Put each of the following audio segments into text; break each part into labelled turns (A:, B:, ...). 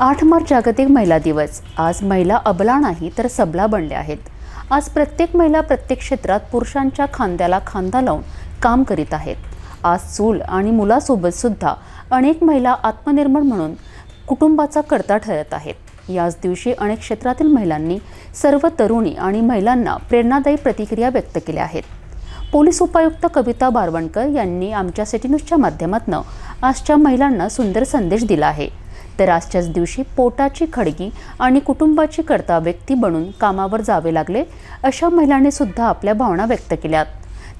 A: आठ मार्च जागतिक महिला दिवस. आज महिला अबला नाही तर सबला बनल्या आहेत. आज प्रत्येक महिला प्रत्येक क्षेत्रात पुरुषांच्या खांद्याला खांदा लावून काम करीत आहेत. आज चूल आणि मुलासोबतसुद्धा अनेक महिला आत्मनिर्भर म्हणून कुटुंबाचा कर्ता ठरत आहेत. याच दिवशी अनेक क्षेत्रातील महिलांनी सर्व तरुणी आणि महिलांना प्रेरणादायी प्रतिक्रिया व्यक्त केल्या आहेत. पोलीस उपायुक्त कविता बारवणकर यांनी आमच्या सिटी न्यूजच्या माध्यमातून आजच्या महिलांना सुंदर संदेश दिला आहे. तर आजच्याच दिवशी पोटाची खडगी आणि कुटुंबाची कर्ता व्यक्ती बनून कामावर जावे लागले अशा महिलांनी सुद्धा आपल्या भावना व्यक्त केल्यात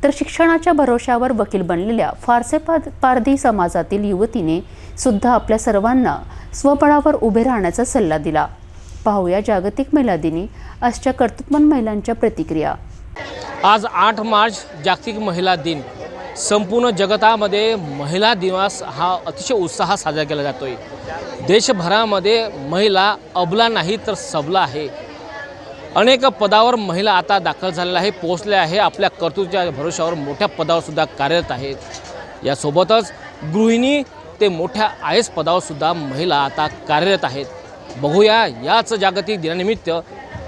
A: तर शिक्षणाच्या भरोश्यावर वकील बनलेल्या फारसे पारधी समाजातील युवतीने सुद्धा आपल्या सर्वांना स्वबळावर उभे राहण्याचा सल्ला दिला. पाहूया जागतिक महिला दिनी आजच्या कर्तृत्ववान महिलांच्या प्रतिक्रिया.
B: आज आठ मार्च जागतिक महिला दिन. संपूर्ण जगतामध्ये महिला दिवस हा अतिशय उत्साहात साजरा केला जातो आहे देशभरामध्ये महिला अबला नाही तर सबला आहे. अनेक पदावर महिला आता दाखल झालेल्या आहे पोहोचल्या आहे आपल्या कर्तृत्वाच्या भरोशावर मोठ्या पदावरसुद्धा कार्यरत आहेत. यासोबतच गृहिणी ते मोठ्या आय एस पदावरसुद्धा महिला आता कार्यरत आहेत. बघूया याच जागतिक दिनानिमित्त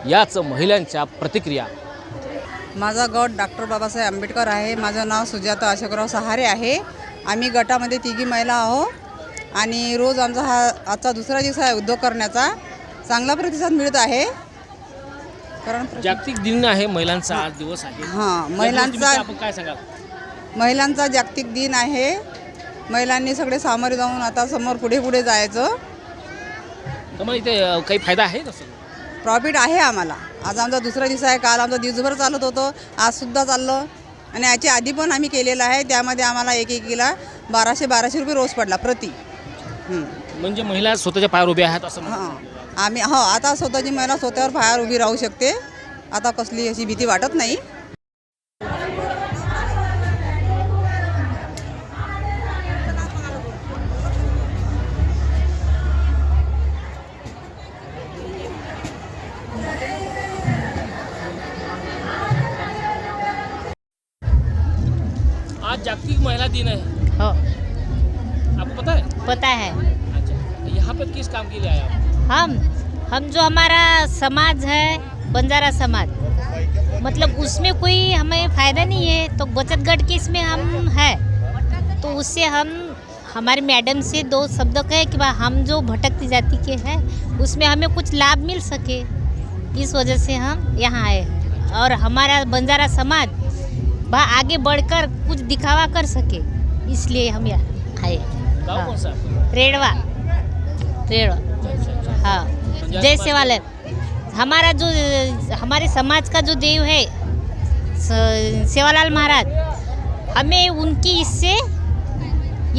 B: याच महिलांच्या प्रतिक्रिया.
C: माझा गट डॉक्टर बाबासाहेब आंबेडकर आहे. माझं नाव सुजाता अशोकराव सहारे आहे. आम्ही गटामध्ये तिघी महिला आहो आणि रोज आमचा हा आजचा दुसरा दिवस आहे उद्योग करण्याचा. चांगला प्रतिसाद मिळत आहे. कारण
B: जागतिक दिन आहे महिलांचा आज दिवस आहे.
C: हां महिलांचा
B: आपण काय सांगाल?
C: महिलांचा जागतिक दिन आहे. महिलांनी सगळे सामोरे जाऊन आता समोर पुढे पुढे जायचं.
B: तर मग इथे काही फायदा आहे तसं
C: प्रॉफिट आहे आम्हाला. आज आमचा दुसरा दिवस आहे. काल आमचा दिवसभर चालत होतं. आजसुद्धा चाललं. आणि याच्या आधी पण आम्ही केलेलं आहे. त्यामध्ये आम्हाला एक एकीला बाराशे बाराशे रुपये रोज पडला प्रति.
B: म्हणजे महिला स्वतःच्या पायावर उभ्या आहेत असं.
C: हां. आम्ही हो आता स्वतःची महिला स्वतःवर पायावर उभी राहू शकते. आता कसली अशी भीती वाटत नाही.
B: आज जागतिक महिला दिन है।
D: हो।
B: आपको पता है?
D: पता है।
B: अच्छा यहाँ पर किस काम के लिए आए आप?
D: हम हम जो हमारा समाज है बंजारा समाज मतलब उसमें कोई हमें फ़ायदा नहीं है तो बचत गट के इसमें हम है। तो उससे हम हमारे मैडम से दो शब्द कहे कि भाई हम जो भटकती जाति के हैं उसमें हमें कुछ लाभ मिल सके। इस वजह से हम यहाँ आए हैं। और हमारा बंजारा समाज वह आगे बढ़कर कुछ दिखावा कर सके इसलिए हम यहाँ आए हाँ।
B: कौन सा है?
D: रेड़वा रेड़वा
B: अच्छा, अच्छा।
D: हाँ
B: पंजाब
D: जय
B: के
D: सेवालाल हमारा जो हमारे समाज का जो देव है सेवालाल महाराज हमें उनकी इससे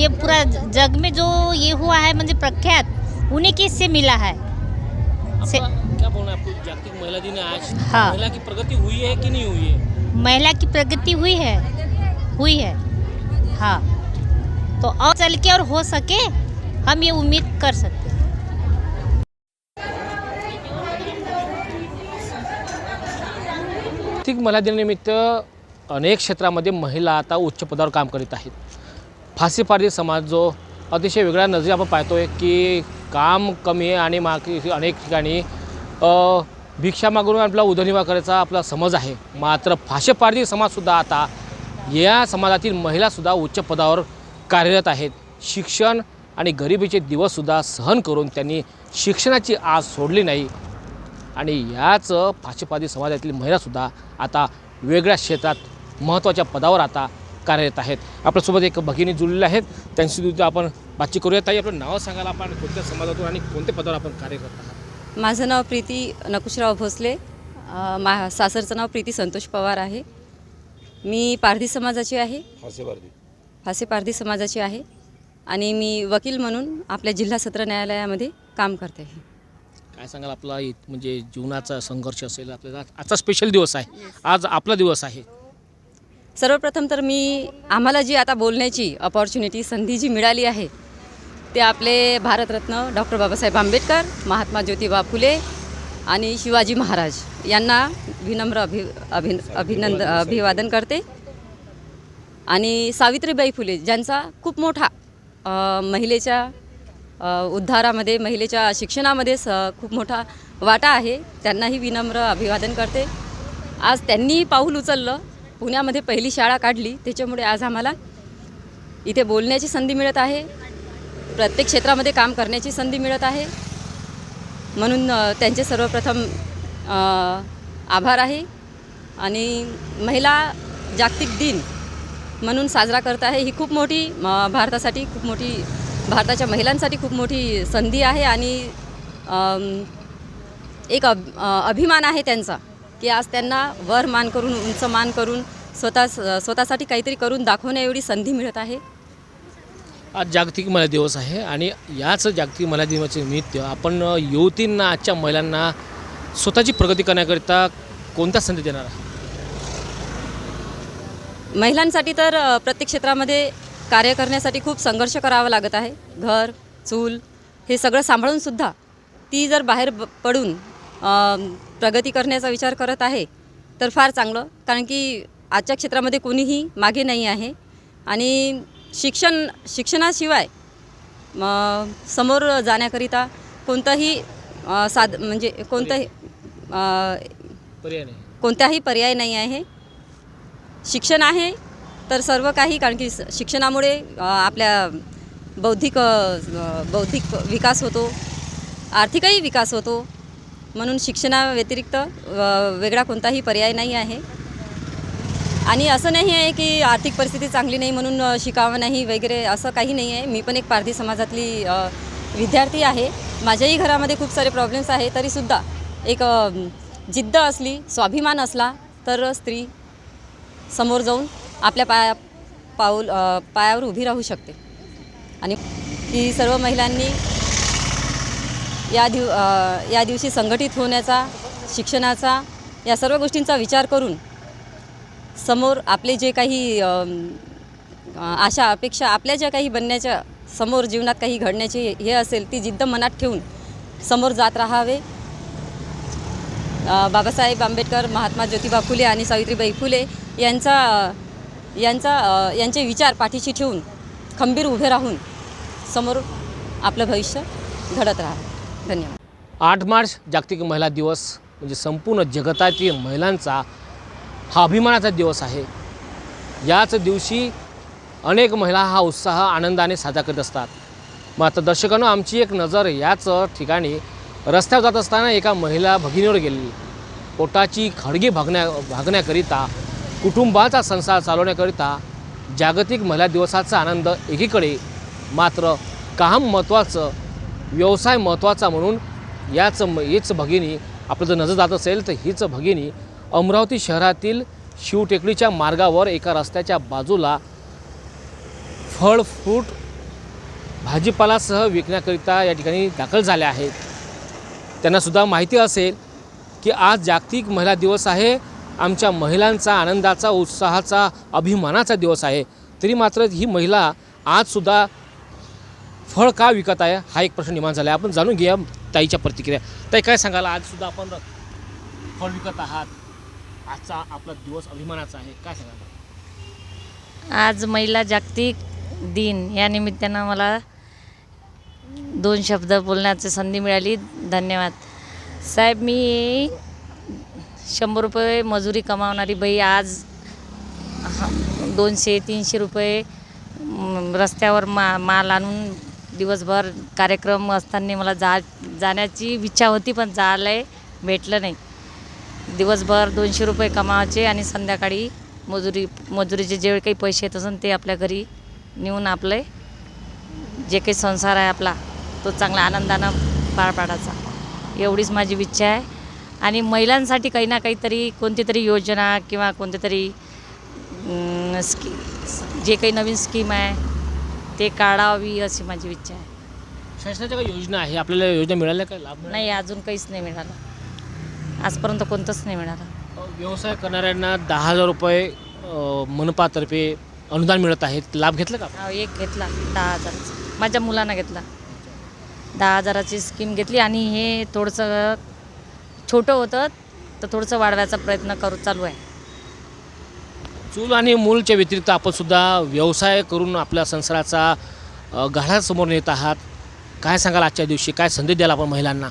D: ये पूरा जग में जो ये हुआ है म्हणजे प्रख्यात उन्हीं की इससे मिला है से-
B: क्या बोलना है आपको जागतिक महिला दिन आज
D: हाँ।
B: महिला की प्रगति हुई है कि नहीं हुई है
D: महिला की प्रगति हुई है। हुई है। हाँ। तो और चल के और हो सके हम ये उम्मीद कर सकते हैं।
B: जागतिक महिला दिनानिमित्त अनेक क्षेत्रामध्ये महिला आता उच्च पदावर काम करीत आहेत. फाशीपारधी समाज जो अतिशय वेगळ्या नजरे आपण पाहतोय की काम कमी आहे आणि मागे अनेक ठिकाणी भिक्षा मागून आपला उदरनिर्वाह करायचा आपला समज आहे. मात्र फाशीपारधी समाजसुद्धा आता या समाजातील महिलासुद्धा उच्च पदावर कार्यरत आहेत. शिक्षण आणि गरिबीचे दिवससुद्धा सहन करून त्यांनी शिक्षणाची आज सोडली नाही. आणि याच फाशीपादी समाजातील महिलासुद्धा आता वेगळ्या क्षेत्रात महत्त्वाच्या पदावर आता कार्यरत आहेत. आपल्यासोबत एक भगिनी जुळलेल्या आहेत. त्यांची सुद्धा आपण बातचीत करूया. ताई आपलं नाव सांगायला आपण? कोणत्या समाजातून आणि कोणत्या पदावर आपण कार्य करत आहात?
E: माझं नाव प्रीती नकुशराव भोसले. मा सासरचं नाव प्रीती संतोष पवार आहे. मी पारधी समाजाची आहे. फासे पारधी. समाजाची आहे. आणि मी वकील म्हणून आपल्या जिल्हा सत्र न्यायालयामध्ये काम करते आहे.
B: काय सांगाल आपला म्हणजे जीवनाचा संघर्ष असेल आपल्याला. आजचा स्पेशल दिवस आहे. आज आपला दिवस आहे.
E: सर्वप्रथम तर मी आम्हाला जी आता बोलण्याची अपॉर्च्युनिटी संधी जी मिळाली आहे ते आपले भारतरत्न डॉक्टर बाबासाहेब आंबेडकर महात्मा ज्योतिबा फुले आणि शिवाजी महाराज यांना विनम्र अभि अभि अभिनंद अभिवादन करते. आणि सावित्रीबाई फुले ज्यांचा खूप मोठा महिलेच्या उद्धारामध्ये महिलेच्या शिक्षणामध्ये स खूप मोठा वाटा आहे त्यांनाही विनम्र अभिवादन करते. आज त्यांनी पाऊल उचललं पुण्यामध्ये पहिली शाळा काढली त्याच्यामुळे आज आम्हाला इथे बोलण्याची संधी मिळत आहे. प्रत्येक क्षेत्रामध्ये काम करण्याची संधी मिळत आहे. म्हणून त्यांचे सर्वप्रथम आभार आहे. आणि महिला जागतिक दिन म्हणून साजरा करत आहे ही खूप मोठी भारतासाठी खूप मोठी भारताच्या महिलांसाठी खूप मोठी संधी आहे आणि एक अभ अभिमान आहे त्यांचा की आज त्यांना वर मान करून उंच मान करून स्वतः स्वतःसाठी काहीतरी करून दाखवण्या एवढी संधी मिळत आहे.
B: आज जागतिक महिला दिवस आहे आणि याच जागतिक महिला दिवसाचे निमित्त आपण युवतींना आजच्या महिलांना स्वतःची प्रगती करण्याकरिता कोणत्या संधी देणार आहे
E: महिलांसाठी तर प्रत्येक क्षेत्रामध्ये कार्य करण्यासाठी खूप संघर्ष करावा लागत आहे. घर चूल हे सगळं सांभाळूनसुद्धा ती जर बाहेर पडून प्रगती करण्याचा विचार करत आहे तर फार चांगलं. कारण की आजच्या क्षेत्रामध्ये कोणीही मागे नाही आहे. आणि शिक्षण शिक्षणाशिवाय समोर जाण्याकरिता कोणताही साध म्हणजे कोणताही अ,
B: पर्याय नाही.
E: कोणताही पर्याय नाही आहे. शिक्षण आहे तर सर्व काही कारण की शिक्षणामुळे आपल्या बौद्धिक बौद्धिक विकास होतो आर्थिकही विकास होतो. म्हणून शिक्षणाव्यतिरिक्त वेगळा कोणताही पर्याय नाही आहे. आणि असं नाही आहे की आर्थिक परिस्थिती चांगली नाही म्हणून शिकावं नाही वगैरे असं काही नाही आहे. मी पण एक पारधी समाजातली विद्यार्थी आहे. माझ्याही घरामध्ये खूप सारे प्रॉब्लेम्स आहे. तरीसुद्धा एक जिद्द असली स्वाभिमान असला तर स्त्री समोर जाऊन आपल्या पाया पाऊल पायावर उभी राहू शकते. आणि की सर्व महिलांनी या दिव या दिवशी संघटित होण्याचा शिक्षणाचा या सर्व गोष्टींचा विचार करून समोर आपले जे काही आशा अपेक्षा आपल्या ज्या काही बनण्याच्या समोर जीवनात काही घडण्याची हे असेल ती जिद्द मनात ठेवून समोर जात राहावे. बाबासाहेब आंबेडकर महात्मा ज्योतिबा फुले आणि सावित्रीबाई फुले यांचा यांचा यांचे विचार पाठीशी ठेवून खंबीर उभे राहून समोर आपलं भविष्य घडत राहा धन्यवाद.
B: आठ मार्च जागतिक महिला दिवस म्हणजे संपूर्ण जगतातील महिलांचा हा अभिमानाचा दिवस आहे. याच दिवशी अनेक महिला हा उत्साह आनंदाने साजरा करत असतात. मात्र दर्शकांनो आमची एक नजर याच ठिकाणी रस्त्यावर जात असताना एका महिला भगिनीवर गेलेली. पोटाची खडगी भागण्या भागण्याकरिता कुटुंबाचा संसार चालवण्याकरिता जागतिक महिला दिवसाचा आनंद एकीकडे मात्र काम महत्त्वाचं व्यवसाय महत्त्वाचा म्हणून याच म- हीच भगिनी आपलं जर नजर जात असेल तर हीच भगिनी अमरावती शहरातील शिवटेकडीच्या मार्गावर एका रस्त्याच्या बाजूला फळ फ्रूट भाजीपालासह विकण्याकरिता या ठिकाणी दाखल झाल्या आहेत. त्यांनासुद्धा माहिती असेल की आज जागतिक महिला दिवस आहे. आमच्या महिलांचा आनंदाचा उत्साहाचा अभिमानाचा दिवस आहे. तरी मात्र ही महिला आजसुद्धा फळ का विकत आहे हा एक प्रश्न निर्माण झाला आहे आपण जाणून घेऊया ताईच्या प्रतिक्रिया. ताई काय सांगाल? आजसुद्धा आपण फळ विकत आहात. आजचा आपला दिवस अभिमानाचा आहे. काय सांगा
F: आज महिला जागतिक दिन. या निमित्तानं मला दोन शब्द बोलण्याची संधी मिळाली. धन्यवाद. साहेब मी शंभर रुपये मजुरी कमावणारी बाई आज दोनशे तीनशे रुपये म, रस्त्यावर मा माल आणून दिवसभर कार्यक्रम असताना मला जा जाण्याची इच्छा होती पण जायला भेटलं नाही. दिवसभर दोनशे रुपये कमावायचे आणि संध्याकाळी मजुरी मजुरीचे जे काही पैसे येत असेल ते आपल्या घरी नेऊन आपले जे काही संसार आहे आपला तो चांगला आनंदानं पार पाडायचा. एवढीच माझी इच्छा आहे. आणि महिलांसाठी काही ना काहीतरी कोणती तरी योजना किंवा कोणती तरी स्की जे काही नवीन स्कीम आहे ते काढावी अशी माझी इच्छा आहे.
B: शासनाच्या काही योजना आहे? आपल्याला योजना मिळाल्या काय? लाभ?
F: नाही अजून काहीच नाही मिळालं. आजपर्यंत कोणतंच नाही मिळालं.
B: व्यवसाय करणाऱ्यांना दहा हजार रुपये अ, मनपातर्फे अनुदान मिळत आहेत. लाभ घेतला का
F: एक घेतला दहा हजाराचा. माझ्या मुलानं घेतला. दहा हजाराची स्कीम घेतली आणि हे थोडंसं छोटं होतं तर थोडंसं वाढवायचा प्रयत्न करू चालू आहे.
B: चूल आणि मूलच्या व्यतिरिक्त आपण सुद्धा व्यवसाय करून आपल्या संसाराचा अ, गाढा समोर नेत आहात. काय सांगाल आजच्या दिवशी? काय संदेश द्याल आपण महिलांना?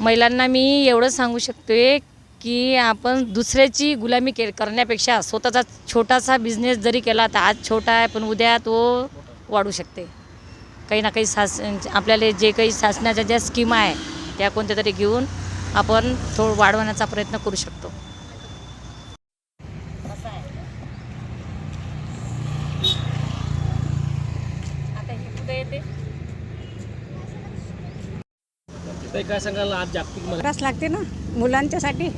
F: महिलांना मी एवढं सांगू शकते की आपण दुसऱ्याची गुलामी के करण्यापेक्षा स्वतःचा छोटासा बिझनेस जरी केला तर आज छोटा आहे पण उद्या तो वाढू शकते. काही ना काही शास आपल्याला जे काही शासनाच्या ज्या स्कीम आहे त्या कोणत्या तरी घेऊन आपण थोडं वाढवण्याचा प्रयत्न करू शकतो
B: ताई, काय सांगाल आज जागतिक महिला
G: करावंच लागते ना मुलांच्यासाठी.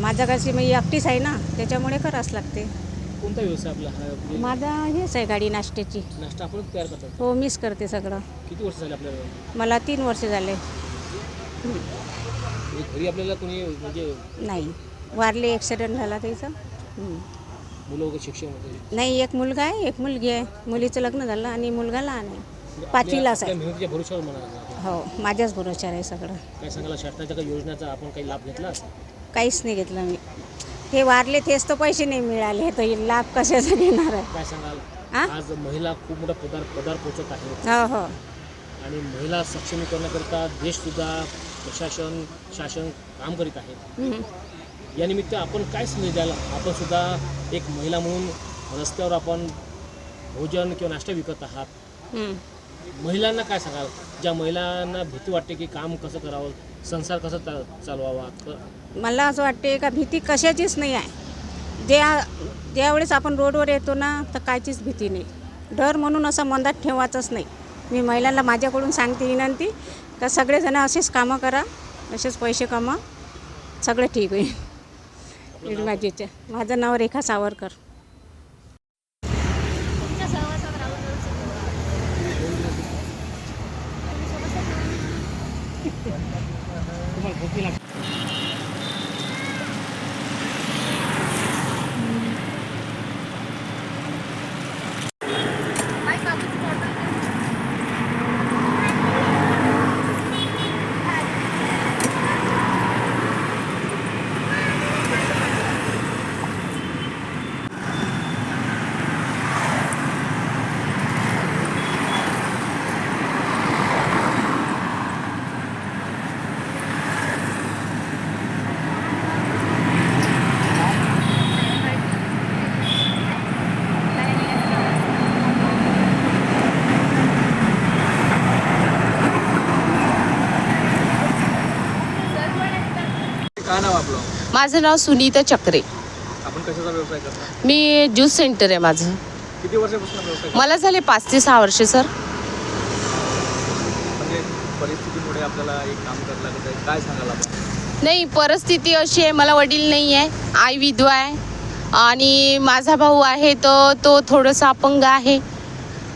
G: माझ्या कशी मी एकटीच आहे ना त्याच्यामुळे करावंच लागते.
B: कोणता व्यवसाय आपला हा? म्हणजे
G: माझा हेच आहे गाडी नाश्त्याची.
B: नाश्ता आपण तयार करतात
G: हो मीच करते सगळं.
B: किती वर्ष झाले आपल्याला?
G: मला तीन वर्ष झाले.
B: म्हणजे घरी आपल्याला कोणी म्हणजे
G: नाही वारले ॲक्सिडेंट झाला त्याचं. हं.
B: मुलं वगैरे शिक्षण वगैरे?
G: नाही एक मुलगा आहे एक मुलगी आहे. मुलीचं लग्न झालं आणि मुलगा लहान आहे. पाचवीलाच आहे
B: मेहनतीच्या भरोशावर म्हणा
G: हो माझ्याच भरोशावर आहे सगळं.
B: काय सांगायला शासनाच्या काही योजनाचा आपण काही लाभ घेतला
G: काहीच नाही घेतलं मी. हे वारले तेच तर पैसे नाही मिळाले तर हे लाभ कशाचा घेणार आहे?
B: काय सांगाल?
G: आ?
B: आज महिला खूप मोठ्या पदार पदार पोचत आहेत
G: हो हो.
B: आणि महिला सक्षमीकरणाकरिता देशसुद्धा प्रशासन शासन काम करीत आहे.
G: हं.
B: या निमित्त आपण काय संदेश द्याल? आपण सुद्धा एक महिला म्हणून रस्त्यावर आपण भोजन किंवा नाश्ता विकत आहात.
G: हं.
B: महिलांना काय सांगाल? ज्या महिलांना भीती वाटते की काम कसं करावं संसार कसा चालवावा?
G: मला असं वाटते का भीती कशाचीच नाही आहे. ज्या ज्यावेळेस आपण रोडवर येतो ना तर कायचीच भीती नाही. डर म्हणून असं मनात ठेवायचंच नाही. मी महिलांना माझ्याकडून सांगते विनंती का सगळेजण असेच कामं करा असेच पैसे कमा सगळं ठीक होईल. माझीच्या माझं नाव रेखा सावरकर
B: तुम्हाला भीती लागते
H: काय नाव आपलं
I: माझं नाव सुनीता चक्रे.
H: आपण कशाचा व्यवसाय करता?
I: मी ज्यूस सेंटर आहे माझं.
H: किती वर्षापासून व्यवसाय करता?
I: मला झाले पाच ते सहा वर्ष सर.
H: म्हणजे परिस्थितीमुळे आपल्याला एक काम करायला लागत आहे. काय सांगाल आपण?
I: नाही परिस्थिती अशी आहे मला वडील नाही आहे आई विधवा आहे. आणि माझा भाऊ आहे तर तो थोडंसं अपंग आहे.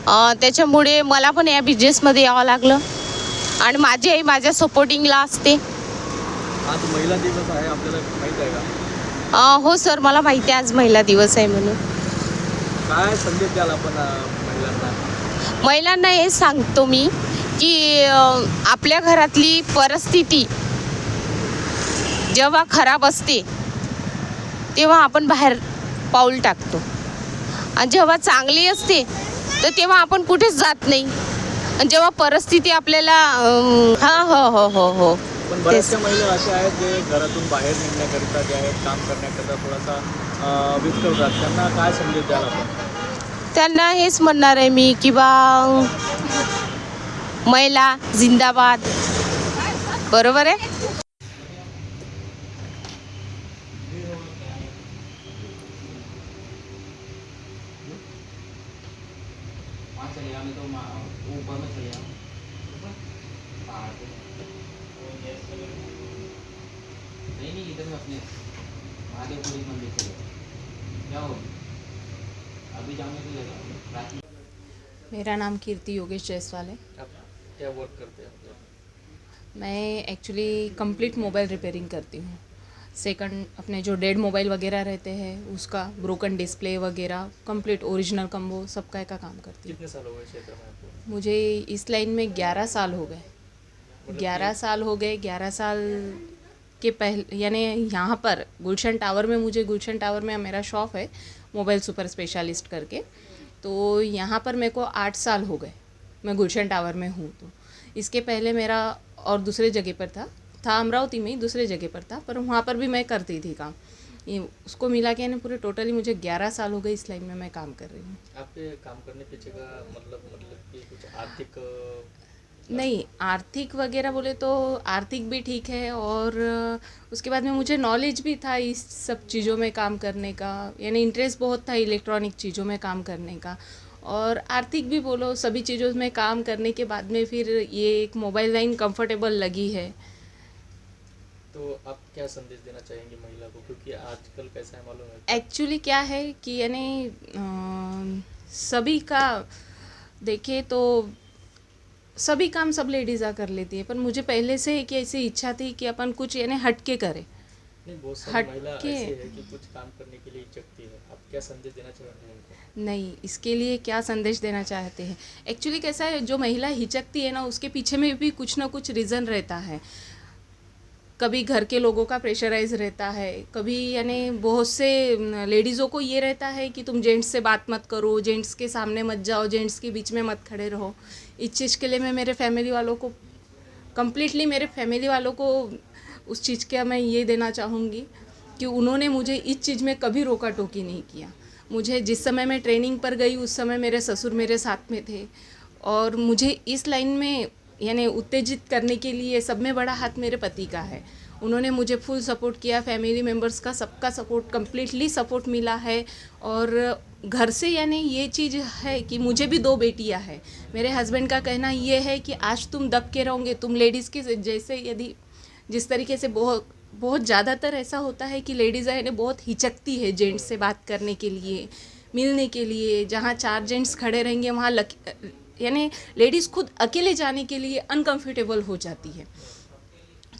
I: अं, त्याच्यामुळे मला पण या बिझनेसमध्ये यावं लागलं. आणि माझी आई माझ्या सपोर्टिंगला असते.
H: आज महिला दिवस आहे आपल्याला माहीत आहे का?
I: अं, हो सर मला माहिती आहे आज महिला दिवस आहे म्हणून.
H: काय संदेश द्याल आपण अं, महिलांना?
I: महिलांना हे सांगतो मी की अ, आपल्या घरातली परिस्थिती जेव्हा खराब असते तेव्हा आपण बाहेर पाऊल टाकतो. आणि जेव्हा चांगली असते तर तेव्हा आपण कुठेच जात नाही. आणि जेव्हा परिस्थिती आपल्याला हा हो हो हो हो.
H: पण बऱ्याचशा महिला अशा आहेत जे घरातून बाहेर निघण्याकरिता जे आहेत काम करण्याकरिता थोडासा अं, विस्कळतात त्यांना काय संदेश द्याल आपण?
I: त्यांना हेच म्हणणार आहे मी की बा महिला जिंदाबाद. बरोबर आहे?
J: मेरा नाम कीर्ति योगेश जायसवाल है।
H: आप क्या वर्क करते हैं
J: मैं एक्चुअली कंप्लीट मोबाइल रिपेयरिंग करती हूँ। सेकंड अपने जो डेड मोबाइल वगैरह रहते हैं उसका ब्रोकन डिस्प्ले वगैरह कंप्लीट ओरिजिनल कम्बो सबका का काम करती हूँ।
H: कितने साल हो गए क्षेत्र में
J: मुझे इस लाइन में ग्यारह साल हो गए। ग्यारह साल हो गए ग्यारह साल के पहले, यानी यहाँ पर गुलशन टावर में, मुझे गुलशन टावर में मेरा शॉप है, मोबाइल सुपर स्पेशलिस्ट करके। तो यहाँ पर मेरे को आठ साल हो गए, मैं गुलशन टावर में हूँ तो। इसके पहले मेरा और दूसरे जगह पर था था अमरावती में ही, दूसरे जगह पर था, पर वहाँ पर भी मैं करती थी काम। ये उसको मिला के यानी पूरे टोटली मुझे ग्यारह साल हो गए इस लाइन में मैं काम कर रही हूँ।
H: आपके काम करने पीछे का मतलब मतलब कि कुछ आर्थिक
J: नहीं आर्थिक वगैरह बोले तो आर्थिक भी ठीक है और उसके बाद में मुझे नॉलेज भी था इस सब चीज़ों में काम करने का यानी इंटरेस्ट बहुत था इलेक्ट्रॉनिक चीज़ों में काम करने का। और आर्थिक भी बोलो सभी चीज़ों में काम करने के बाद में फिर ये एक मोबाइल लाइन कंफर्टेबल लगी है।
H: तो आप क्या संदेश देना चाहेंगे महिला को? क्योंकि आजकल कैसा है मालूम है।
J: एक्चुअली क्या है कि यानी सभी का देखे तो सभी काम सब लेडीज़ कर लेती है पर मुझे पहले से एक ऐसी इच्छा थी कि अपन कुछ यानी हटके करें।
H: हटके।
J: हट के-
H: कि कुछ काम करने के लिए है आप क्या संदेश देना चाहते हैं
J: नहीं इसके लिए क्या संदेश देना चाहते हैं? एक्चुअली कैसा है जो महिला हिचकती है ना उसके पीछे में भी कुछ ना कुछ रीज़न रहता है। कभी घर के लोगों का प्रेशराइज रहता है, कभी यानी बहुत से लेडीज़ों को ये रहता है कि तुम जेंट्स से बात मत करो जेंट्स के सामने मत जाओ जेंट्स के बीच में मत खड़े रहो। इस चीज़ के लिए मैं मेरे फैमिली वालों को कम्प्लीटली मेरे फैमिली वालों को उस चीज़ का मैं ये देना चाहूँगी कि उन्होंने मुझे इस चीज़ में कभी रोका टोकी नहीं किया। मुझे जिस समय मैं ट्रेनिंग पर गई, उस समय मेरे ससुर मेरे साथ में थे और मुझे इस लाइन में यानी उत्तेजित करने के लिए सब में बड़ा हाथ मेरे पति का है। उन्होंने मुझे फुल सपोर्ट किया, फैमिली मेंबर्स का सबका सपोर्ट कम्प्लीटली सपोर्ट मिला है। और घर से यानी ये चीज़ है कि मुझे भी दो बेटियाँ हैं। मेरे हस्बैंड का कहना ये है कि आज तुम दब के रहोगे, तुम लेडीज़ के जैसे यदि जिस तरीके से बहुत बहुत ज़्यादातर ऐसा होता है कि लेडीज़ है बहुत हिचकती है जेंट्स से बात करने के लिए, मिलने के लिए। जहाँ चार जेंट्स खड़े रहेंगे, वहाँ यानी लेडीज़ खुद अकेले जाने के लिए अनकंफर्टेबल हो जाती है।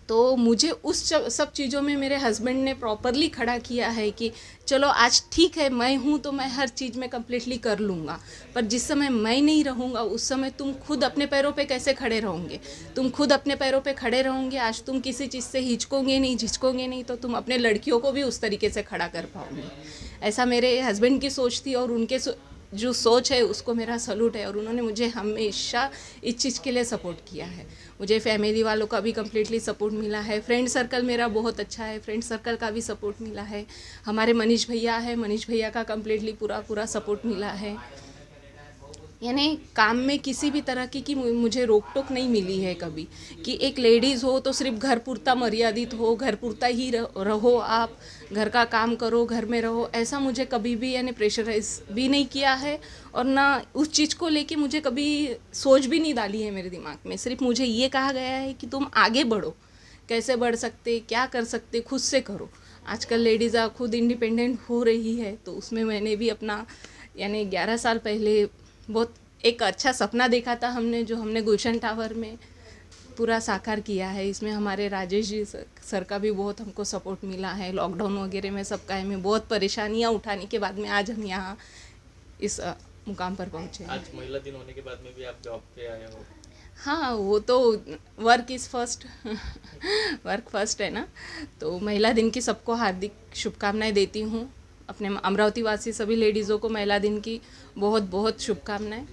J: तो मुझे उस सब चीज़ों में मेरे हस्बैंड ने प्रॉपरली खड़ा किया है कि चलो आज ठीक है, मैं हूँ तो मैं हर चीज़ में कम्प्लीटली कर लूँगा। पर जिस समय मैं नहीं रहूँगा, उस समय तुम खुद अपने पैरों पे कैसे खड़े रहोगे? तुम खुद अपने पैरों पे खड़े रहोगे, आज तुम किसी चीज़ से हिचकोगे नहीं, झिझकोगे नहीं तो तुम अपने लड़कियों को भी उस तरीके से खड़ा कर पाओगे। ऐसा मेरे हस्बैंड की सोच थी और उनके जो सोच है, उसको मेरा सलूट है और उन्होंने मुझे हमेशा इस चीज़ के लिए सपोर्ट किया है। मुझे फैमिली वालों का भी कम्प्लीटली सपोर्ट मिला है। फ्रेंड सर्कल मेरा बहुत अच्छा है। फ्रेंड सर्कल का भी सपोर्ट मिला है। हमारे मनीष भैया है। मनीष भैया का कम्प्लीटली पूरा पूरा सपोर्ट मिला है। यानी काम में किसी भी तरह की कि मुझे रोक टोक नहीं मिली है कभी कि एक लेडीज़ हो तो सिर्फ़ घर पुरता मर्यादित हो, घर पुरता ही रह- आप, घर का काम करो, घर में रहो, ऐसा मुझे कभी भी यानी प्रेशराइज भी नहीं किया है और ना उस चीज़ को लेके मुझे कभी सोच भी नहीं डाली है मेरे दिमाग में। सिर्फ़ मुझे ये कहा गया है कि तुम आगे बढ़ो, कैसे बढ़ सकते, क्या कर सकते, खुद से करो। आजकल लेडीज़ खुद इंडिपेंडेंट हो रही है तो उसमें मैंने भी अपना यानी ग्यारह साल पहले बहुत एक अच्छा सपना देखा था हमने जो हमने गुलशन टावर में पूरा साकार किया है। इसमें हमारे राजेश जी सर का भी बहुत हमको सपोर्ट मिला है। लॉकडाउन वगैरह में सबका हमें बहुत परेशानियाँ उठाने के बाद में आज हम यहाँ इस मुकाम पर पहुँचे
H: आज महिला दिन होने के बाद में भी आप जॉब पे आए हो?
J: हाँ वो तो work is first work first है ना? तो महिला दिन की सबको हार्दिक शुभकामनाएँ देती हूँ। अपने अमरावती वासी सभी लेडीज़ों को महिला दिन की बहुत बहुत शुभकामनाएं।